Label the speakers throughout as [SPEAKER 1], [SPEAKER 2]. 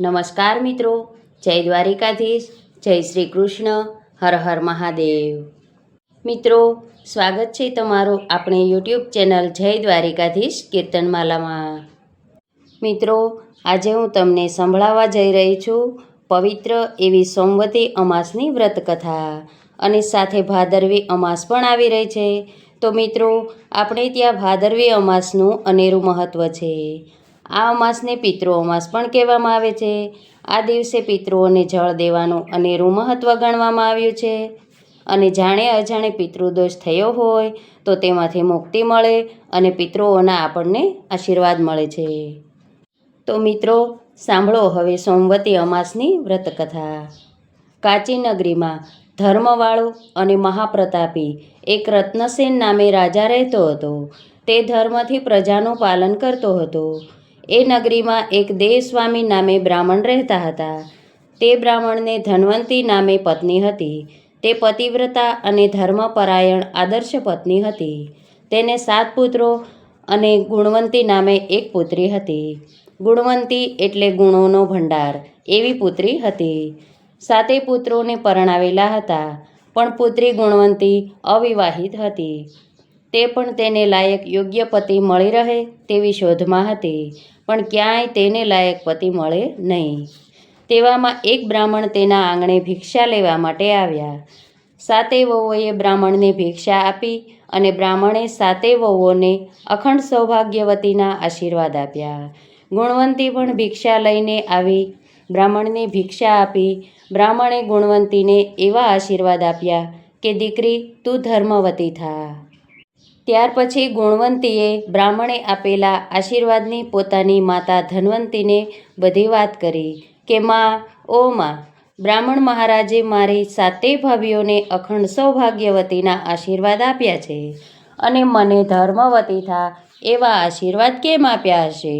[SPEAKER 1] નમસ્કાર મિત્રો. જય દ્વારિકાધીશ. જય શ્રી કૃષ્ણ. હર હર મહાદેવ. મિત્રો, સ્વાગત છે તમારું આપણે યુટ્યુબ ચેનલ જય દ્વારિકાધીશ કીર્તનમાલામાં. મિત્રો, આજે હું તમને સંભળાવવા જઈ રહી છું પવિત્ર એવી સોમવતી અમાસની વ્રતકથા અને સાથે ભાદરવી અમાસ પણ આવી રહી છે. તો મિત્રો, આપણે ત્યાં ભાદરવી અમાસનું અનેરું મહત્ત્વ છે. આ અમાસને પિતૃ અમાસ પણ કહેવામાં આવે છે. આ દિવસે પિતૃઓને જળ દેવાનું અનેરું મહત્ત્વ ગણવામાં આવ્યું છે. અને જાણે અજાણે પિતૃદોષ થયો હોય, તો તેમાંથી મુક્તિ મળે અને પિતૃઓના આપણને આશીર્વાદ મળે છે. તો મિત્રો, સાંભળો હવે સોમવતી અમાસની વ્રતકથા. કાચી નગરીમાં ધર્મવાળો અને મહાપ્રતાપી એક રત્નસેન નામે રાજા રહેતો હતો. તે ધર્મથી પ્રજાનું પાલન કરતો હતો. એ નગરીમાં એક દેવસ્વામી નામે બ્રાહ્મણ રહેતા હતા. તે બ્રાહ્મણને ધન્વંતી નામે પત્ની હતી. તે પતિવ્રતા અને ધર્મપરાયણ આદર્શ પત્ની હતી. તેને સાત પુત્રો અને ગુણવંતી નામે એક પુત્રી હતી. ગુણવંતી એટલે ગુણોનો ભંડાર એવી પુત્રી હતી. સાતે પુત્રોને પરણાવેલા હતા, પણ પુત્રી ગુણવંતી અવિવાહિત હતી. તે પણ તેને લાયક યોગ્ય પતિ મળી રહે તેવી શોધમાં હતી. પણ ક્યાંય તેને લાયક પતિ મળે નહીં. તેવામાં એક બ્રાહ્મણ તેના આંગણે ભિક્ષા લેવા માટે આવ્યા. સાતે વહુઓએ બ્રાહ્મણને ભિક્ષા આપી અને બ્રાહ્મણે સાતે વહુઓને અખંડ સૌભાગ્યવતીના આશીર્વાદ આપ્યા. ગુણવંતી પણ ભિક્ષા લઈને આવી. બ્રાહ્મણને ભિક્ષા આપી. બ્રાહ્મણે ગુણવંતીને એવા આશીર્વાદ આપ્યા કે દીકરી, તું ધર્મવતી થા. ત્યાર પછી ગુણવંતીએ બ્રાહ્મણે આપેલા આશીર્વાદની પોતાની માતા ધન્વંતીને બધી વાત કરી કે, માં, ઓ માં, બ્રાહ્મણ મહારાજે મારી સાતેય ભાભીઓને અખંડ સૌભાગ્યવતીના આશીર્વાદ આપ્યા છે અને મને ધર્મવતી થા એવા આશીર્વાદ કેમ આપ્યા હશે?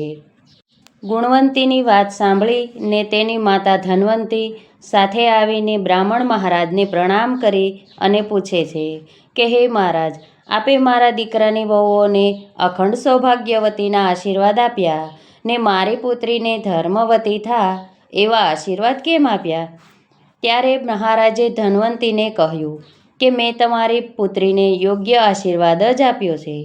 [SPEAKER 1] ગુણવંતીની વાત સાંભળીને તેની માતા ધન્વંતી સાથે આવીને બ્રાહ્મણ મહારાજને પ્રણામ કરી અને પૂછે છે કે, હે મહારાજ આપે મારા દીકરાની વહુઓને અખંડ સૌભાગ્યવતીના આશીર્વાદ આપ્યા ને મારી પુત્રીને ધર્મવતી થા એવા આશીર્વાદ કેમ આપ્યા? ત્યારે મહારાજે ધન્વંતીને કહ્યું કે મેં તમારી પુત્રીને યોગ્ય આશીર્વાદ જ આપ્યો છે,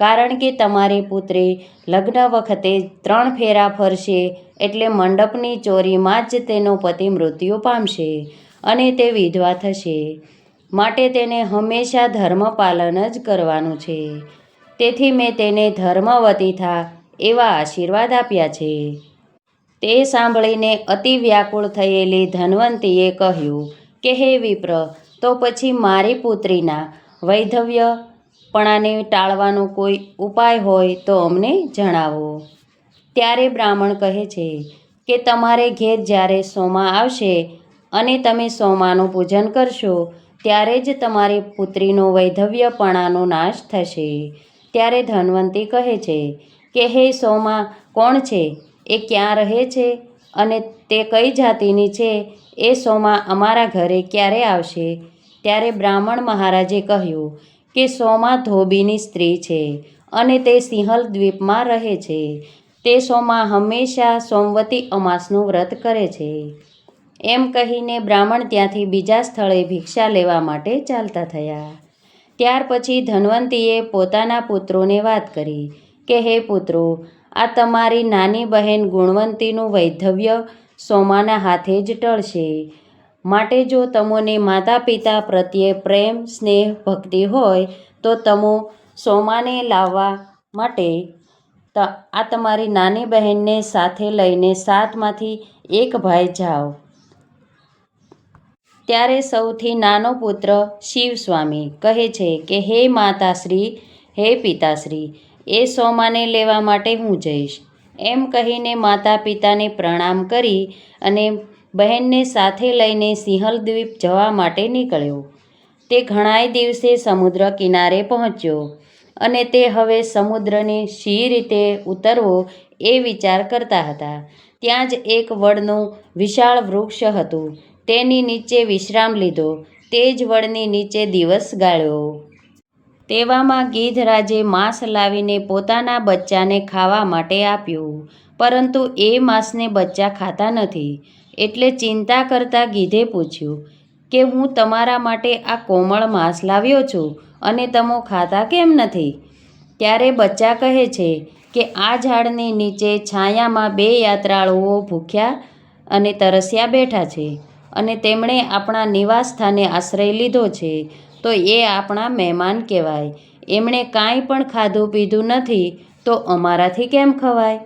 [SPEAKER 1] કારણ કે તમારી પુત્રી લગ્ન વખતે ત્રણ ફેરા ફરશે એટલે મંડપની ચોરીમાં જ તેનો પતિ મૃત્યુ પામશે અને તે વિધવા થશે. માટે તેને હંમેશા ધર્મપાલન જ કરવાનું છે. તેથી મેં તેને ધર્મવતી થા એવા આશીર્વાદ આપ્યા છે. તે સાંભળીને અતિ વ્યાકુળ થયેલી ધન્વંતીએ કહ્યું, કે હે વિપ્ર, તો પછી મારી પુત્રીના વૈધવ્યપણાને ટાળવાનો કોઈ ઉપાય હોય તો અમને જણાવો. ત્યારે બ્રાહ્મણ કહે છે, કે તમારે ઘેર જ્યારે સોમા આવશે અને તમે સોમાનું પૂજન કરશો ત્યારે જ તમારી પુત્રીનો વૈધવ્યપણાનો નાશ થશે. ત્યારે ધનવંતી કહે છે કે, હે સોમા, કોણ છે? એ ક્યાં રહે છે? અને તે કઈ જાતિની છે? એ સોમા અમારા ઘરે ક્યારે આવશે? ત્યારે બ્રાહ્મણ મહારાજે કહ્યું કે, સોમા ધોબીની સ્ત્રી છે અને તે સિંહલ દ્વીપમાં રહે છે. તે સોમા હંમેશા સોમવતી અમાસનું વ્રત કરે છે. એમ કહીને બ્રાહ્મણ ત્યાંથી બીજા સ્થળે ભિક્ષા લેવા માટે ચાલતા થયા. ત્યાર પછી ધન્વંતીએ પોતાના પુત્રોને વાત કરી કે, હે પુત્રો, આ તમારી નાની બહેન ગુણવંતીનું વૈધવ્ય સોમાના હાથે જ ટળશે. માટે જો તમોને માતા પિતા પ્રત્યે પ્રેમ, સ્નેહ, ભક્તિ હોય, તો તમો સોમાને લાવવા માટે આ તમારી નાની બહેનને સાથે લઈને સાતમાંથી એક ભાઈ જાઓ. ત્યારે સૌથી નાનો પુત્ર શિવસ્વામી કહે છે કે, હે માતાશ્રી, હે પિતાશ્રી, એ સોમાને લેવા માટે હું જઈશ. એમ કહીને માતા પિતાને પ્રણામ કરી અને બહેનને સાથે લઈને સિંહલ દ્વીપ જવા માટે નીકળ્યો. તે ઘણાય દિવસે સમુદ્ર કિનારે પહોંચ્યો અને તે હવે સમુદ્રને શી રીતે ઉતરવો એ વિચાર કરતા હતા. ત્યાં જ એક વડનું વિશાળ વૃક્ષ હતું. તેની નીચે વિશ્રામ લીધો. તે જ વડની નીચે દિવસ ગાળ્યો. તેવામાં ગીધરાજે માંસ લાવીને પોતાના બચ્ચાને ખાવા માટે આપ્યું. પરંતુ એ માંસને બચ્ચા ખાતા નથી. એટલે ચિંતા કરતાં ગીધે પૂછ્યું, કે હું તમારા માટે આ કોમળ માંસ લાવ્યો છું અને તમો ખાતા કેમ નથી? ત્યારે બચ્ચા કહે છે કે આ ઝાડની નીચે છાયામાં બે યાત્રાળુઓ ભૂખ્યા અને તરસ્યા બેઠા છે. અને તેમણે આપણા નિવાસ સ્થાને આશ્રય લીધો છે, તો એ આપણા મહેમાન કહેવાય. એમણે કાંઈ પણ ખાધું પીધું નથી, તો અમારાથી કેમ ખવાય?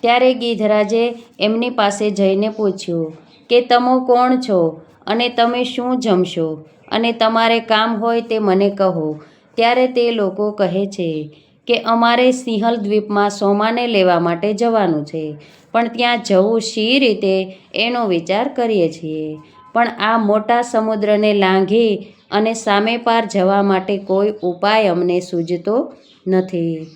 [SPEAKER 1] ત્યારે ગીધરાજે એમની પાસે જઈને પૂછ્યું કે, તમે કોણ છો અને તમે શું જમશો? અને તમારે કામ હોય તે મને કહો. ત્યારે તે લોકો કહે છે કે અમારે સિંહલ દ્વીપમાં સોમાને લેવા માટે જવાનું છે. પણ ત્યાં જવું શી રીતે, એનો વિચાર કરીએ છીએ. પણ આ મોટા સમુદ્રને લાંઘી અને સામે પાર જવા માટે કોઈ ઉપાય અમને સૂજતો નથી.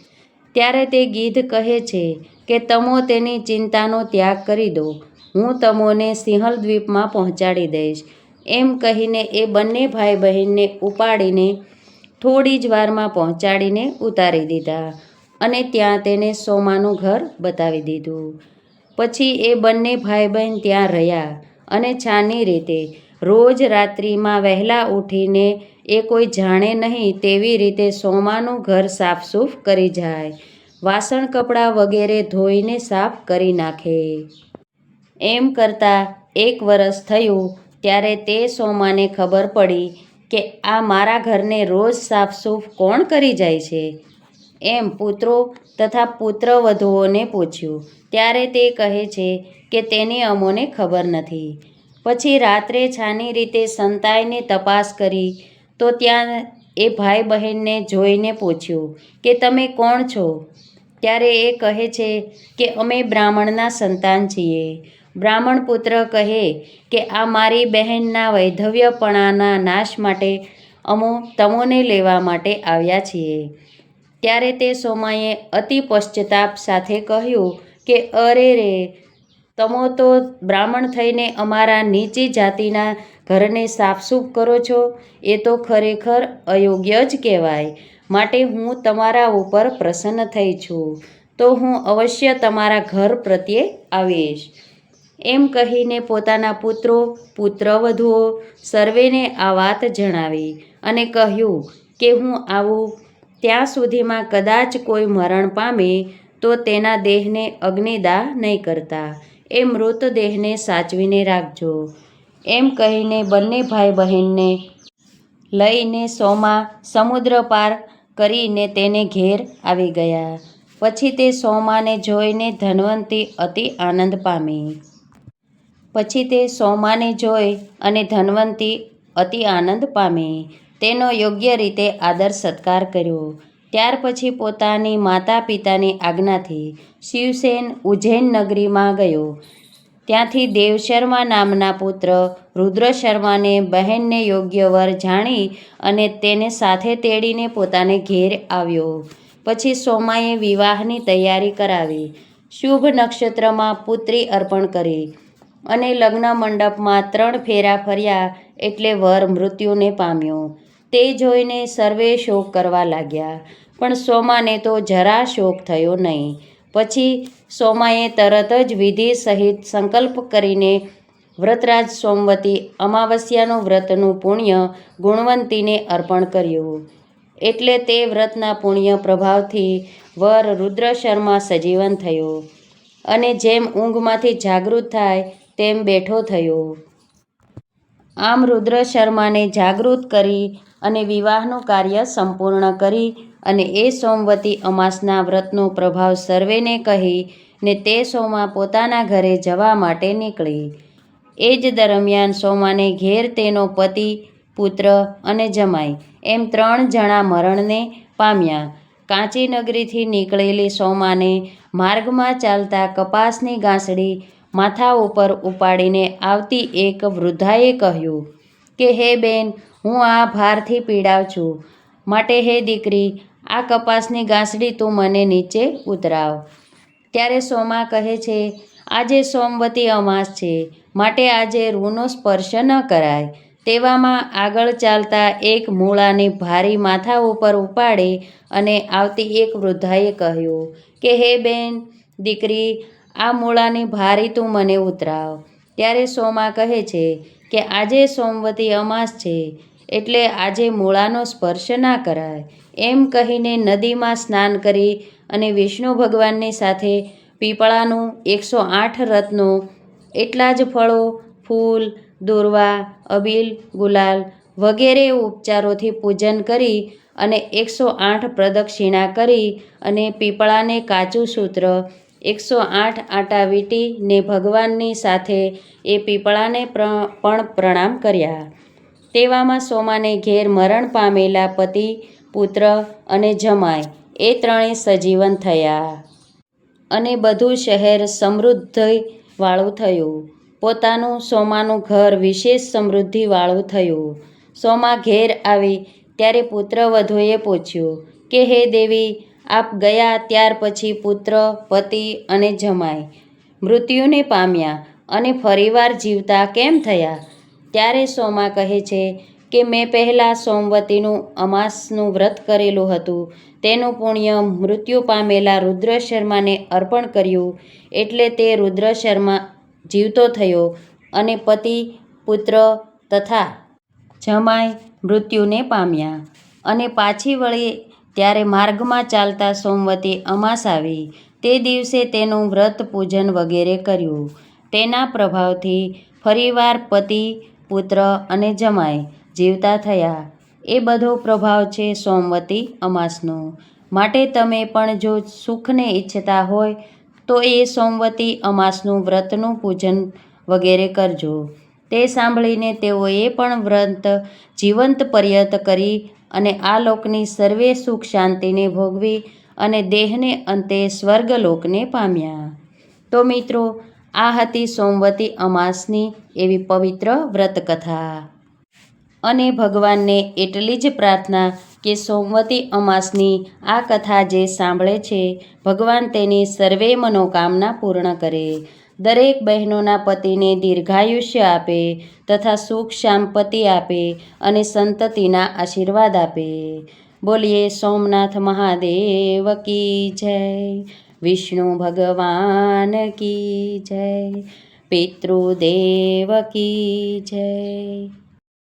[SPEAKER 1] ત્યારે તે ગીધ કહે છે કે, તમો તેની ચિંતાનો ત્યાગ કરી દો. હું તમોને સિંહલ દ્વીપમાં પહોંચાડી દઈશ. એમ કહીને એ બંને ભાઈ બહેનને ઉપાડીને થોડી જ વારમાં પહોંચાડીને ઉતારી દીધા અને ત્યાં તેને સોમાનું ઘર બતાવી દીધું. પછી એ બંને ભાઈ બહેન ત્યાં રહ્યા અને છાની રીતે રોજ રાત્રિમાં વહેલા ઉઠીને એ કોઈ જાણે નહીં તેવી રીતે સોમાનું ઘર સાફસૂફ કરી જાય, વાસણ કપડાં વગેરે ધોઈને સાફ કરી નાખે. એમ કરતાં એક વરસ થયું ત્યારે તે સોમાને ખબર પડી કે આ મારા ઘરને રોજ સાફસૂફ કોણ કરી જાય છે? એમ પુત્રો તથા પુત્રવધુઓને પૂછ્યું. ત્યારે તે કહે છે કે તેની અમોને ખબર નથી. પછી રાત્રે છાની રીતે સંતાઈને તપાસ કરી, તો ત્યાં એ ભાઈ બહેનને જોઈને પૂછ્યું કે તમે કોણ છો? ત્યારે એ કહે છે કે અમે બ્રાહ્મણના સંતાન છીએ. બ્રાહ્મણ પુત્ર કહે કે, આ મારી બહેનના વૈધવ્યપણાના નાશ માટે અમો તમોને લેવા માટે આવ્યા છીએ. ત્યારે તે સોમાએ અતિ પશ્ચાતાપ સાથે કહ્યું કે, અરે રે, તમો તો બ્રાહ્મણ થઈને અમારા નીચી જાતિના ઘરને સાફસૂફ કરો છો, એ તો ખરેખર અયોગ્ય જ કહેવાય. માટે હું તમારા ઉપર પ્રસન્ન થઈ છું, તો હું અવશ્ય તમારા ઘર પ્રત્યે આવીશ. એમ કહીને પોતાના પુત્રો, પુત્રવધુઓ સર્વેને આ વાત જણાવી અને કહ્યું કે હું આવું ત્યાં સુધીમાં કદાચ કોઈ મરણ પામે તો તેના દેહને અગ્નિદાહ નહીં કરતા. એ મૃતદેહને સાચવીને રાખજો. એમ કહીને બંને ભાઈ બહેનને લઈને સોમાં સમુદ્ર પાર કરીને તેને ઘેર આવી ગયા. પછી તે સોમાને જોઈને ધનવંતી અતિ આનંદ પામી. પછી તે સોમાને જોઈ અને ધનવંતી અતિ આનંદ પામી. તેનો યોગ્ય રીતે આદર સત્કાર કર્યો. ત્યાર પછી પોતાની માતા પિતાની આજ્ઞાથી શિવસેન ઉજ્જૈન નગરીમાં ગયો. ત્યાંથી દેવશર્મા નામના પુત્ર રુદ્ર શર્માને બહેનને યોગ્ય વર જાણી અને તેને સાથે તેડીને પોતાને ઘેર આવ્યો. પછી સોમાએ વિવાહની તૈયારી કરાવી. શુભ નક્ષત્રમાં પુત્રી અર્પણ કરી. અને લગ્ન મંડપમાં ત્રણ ફેરા ફર્યા એટલે વર મૃત્યુને પામ્યો. તે જોઈને સર્વે શોક કરવા લાગ્યા. પણ સોમાને તો જરા શોક થયો નહીં. પછી સોમાએ તરત જ વિધિ સહિત સંકલ્પ કરીને વ્રતરાજ સોમવતી અમાવસ્યાનું વ્રતનું પુણ્ય ગુણવંતીને અર્પણ કર્યું. એટલે તે વ્રતના પુણ્ય પ્રભાવથી વર રુદ્ર શર્મા સજીવન થયો. અને જેમ ઊંઘમાંથી જાગૃત થાય તેમ બેઠો થયો. આમ રુદ્ર શર્માને જાગૃત કરી અને વિવાહનું કાર્ય સંપૂર્ણ કરી અને એ સોમવતી અમાસના વ્રતનો પ્રભાવ સર્વેને કહી ને તે સોમા પોતાના ઘરે જવા માટે નીકળી. એ જ દરમિયાન સોમાને ઘેર તેનો પતિ, પુત્ર અને જમાઈ એમ ત્રણ જણા મરણને પામ્યા. કાંચી નગરીથી નીકળેલી સોમાને માર્ગમાં ચાલતા કપાસની ગાંસડી માથા ઉપર ઉપાડીને આવતી એક વૃદ્ધાએ કહ્યું કે, હે બેન, હું આ ભારથી પીડાવ છું. માટે હે દીકરી, આ કપાસની ગાંસડી તું મને નીચે ઉતરાવ. ત્યારે સોમા કહે છે, આજે સોમવતી અમાસ છે. માટે આજે રૂનો સ્પર્શ ન કરાય. તેવામાં આગળ ચાલતા એક મૂળાની ભારી માથા ઉપર ઉપાડી અને આવતી એક વૃદ્ધાએ કહ્યું કે, હે બેન, દીકરી આ મૂળાની ભારી તું મને ઉતરાવ. ત્યારે સોમા કહે છે કે આજે સોમવતી અમાસ છે, એટલે આજે મૂળાનો સ્પર્શ ના કરાય. એમ કહીને નદીમાં સ્નાન કરી અને વિષ્ણુ ભગવાનની સાથે પીપળાનું એકસો આઠ રત્નો, એટલા જ ફળો, ફૂલ, દુર્વા, અબીલ, ગુલાલ વગેરે ઉપચારોથી પૂજન કરી અને એકસો આઠ પ્રદક્ષિણા કરી અને પીપળાને કાચું સૂત્ર એકસો આઠ આટા વીંટી ને ભગવાનની સાથે એ પીપળાને પણ પ્રણામ કર્યા. તેવામાં સોમાને ઘેર મરણ પામેલા પતિ, પુત્ર અને જમાય એ ત્રણેય સજીવન થયા. અને બધું શહેર સમૃદ્ધિવાળું થયું. પોતાનું સોમાનું ઘર વિશેષ સમૃદ્ધિવાળું થયું. સોમા ઘેર આવી ત્યારે પુત્ર વધુએ પૂછ્યું કે, હે દેવી આપ ગયા ત્યાર પછી પુત્ર, પતિ અને જમાઈ. મૃત્યુને પામ્યા અને ફરીવાર જીવતા કેમ થયા? ત્યારે સોમા કહે છે કે, મેં પહેલાં સોમવતીનું અમાસનું વ્રત કરેલું હતું. તેનું પુણ્ય મૃત્યુ પામેલા રુદ્ર શર્માને અર્પણ કર્યું. એટલે તે રુદ્ર શર્મા જીવતો થયો અને પતિ, પુત્ર તથા જમાઈ મૃત્યુને પામ્યા. અને પાછી વળી ત્યારે માર્ગમાં ચાલતા સોમવતી અમાસ આવી. તે દિવસે તેનું વ્રત પૂજન વગેરે કર્યું. તેના પ્રભાવથી ફરીવાર પતિ, પુત્ર અને જમાઈ જીવતા થયા. એ બધો પ્રભાવ છે સોમવતી અમાસનો. માટે તમે પણ જો સુખને ઈચ્છતા હોય, તો એ સોમવતી અમાસનું વ્રતનું પૂજન વગેરે કરજો. તે સાંભળીને તેઓએ પણ વ્રત જીવંત પર્યત કરી અને આ લોકની સર્વે સુખ શાંતિને ભોગવી અને દેહને અંતે સ્વર્ગલોકને પામ્યા. તો મિત્રો, આ હતી સોમવતી અમાસની એવી પવિત્ર વ્રતકથા. અને ભગવાનને એટલી જ પ્રાર્થના કે સોમવતી અમાસની આ કથા જે સાંભળે છે, ભગવાન તેની સર્વે મનોકામના પૂર્ણ કરે. દરેક બહેનોના પતિને દીર્ઘાયુષ્ય આપે તથા સુખ શાંપતિ આપે અને સંતતિના આશીર્વાદ આપે. બોલીએ, સોમનાથ મહાદેવ કી જય, વિષ્ણુ ભગવાન કી જય, પિતૃદેવ કી જય.